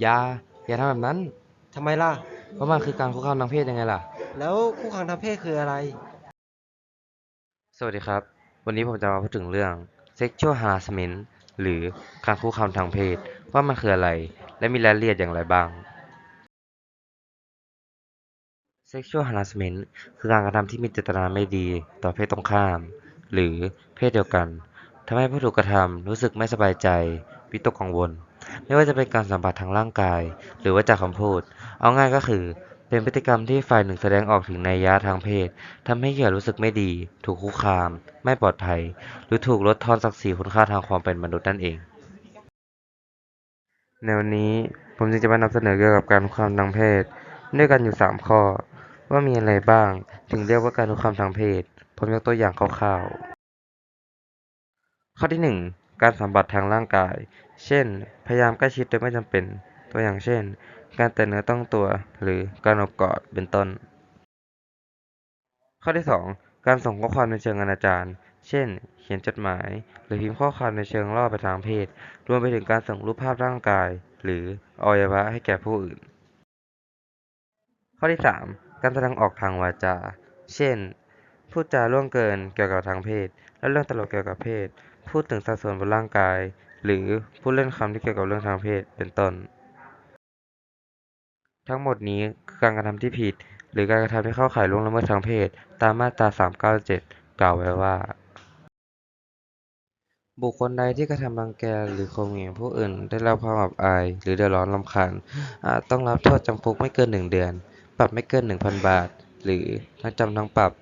อย่าอย่าทำแบบนั้น ทำไมล่ะ เพราะมันคือการคุกคามทางเพศยังไงล่ะ แล้วคู่ครองทางเพศคืออะไร สวัสดีครับ วันนี้ผมจะมาพูดถึงเรื่อง sexual harassment หรือการคุกคามทางเพศ ว่ามันคืออะไร และมีรายละเอียดอย่างไรบ้าง sexual harassment คือการกระทำที่มีเจตนาไม่ดีต่อเพศตรงข้าม หรือเพศเดียวกันทำให้ผู้ถูกกระทำรู้สึกไม่สบายใจวิตกกังวล ไม่ว่าจะเป็นการสัมผัสทางร่างกาย หรือว่าจากคำพูด เอาง่ายก็คือ เป็นพฤติกรรมที่ฝ่ายหนึ่งแสดงออกถึงนัยยะทางเพศทำให้เหยื่อรู้สึกไม่ดี ถูกคุกคาม ไม่ปลอดภัย หรือถูกลดทอนศักดิ์ศรีคุณค่าทางความเป็นมนุษย์นั่นเอง ในวันนี้ผมจึงจะมานำเสนอเกี่ยวกับการคุกคามทางเพศ ด้วยกันอยู่ 3 ข้อ ว่ามีอะไรบ้าง ถึงเรียกว่าการคุกคามทางเพศ ผมยกตัวอย่างคร่าวๆข้อที่ 1 การสัมผัสทางร่างกาย เช่น พยายามใกล้ชิดโดยไม่จำเป็น ตัวอย่างเช่น การแตะเนื้อต้องตัว หรือการโอบกอด เป็นต้น ข้อที่ 2 การส่งข้อความในเชิงอนาจารเช่น เขียนจดหมาย หรือพิมพ์ข้อความในเชิงล่อไปทางเพศ รวมไปถึงการส่งรูปภาพร่างกาย หรืออวัยวะให้แก่ผู้อื่น ข้อที่ 3 การแสดงออกทางวาจา เช่น พูดจาล่วงเกินเกี่ยวกับทางเพศ และเรื่องตลกเกี่ยวกับเพศ พูดถึงสัดส่วนบนร่างกาย หรือพูดเล่นคำที่เกี่ยวกับเรื่องทางเพศเป็นต้น ทั้งหมดนี้คือการกระทำที่ผิด หรือการกระทำที่เข้าข่ายล่วงละเมิดทางเพศ ตามมาตรา 397 กล่าวไว้ว่า บุคคลใดที่กระทำรังแกหรือข่มเหงผู้อื่น ได้รับความอับอาย หรือเดือดร้อนรำคาญอาจต้องรับโทษจำคุกไม่เกิน1เดือน ปรับไม่เกิน 1,000 บาท หรือทั้งจำทั้งปรับ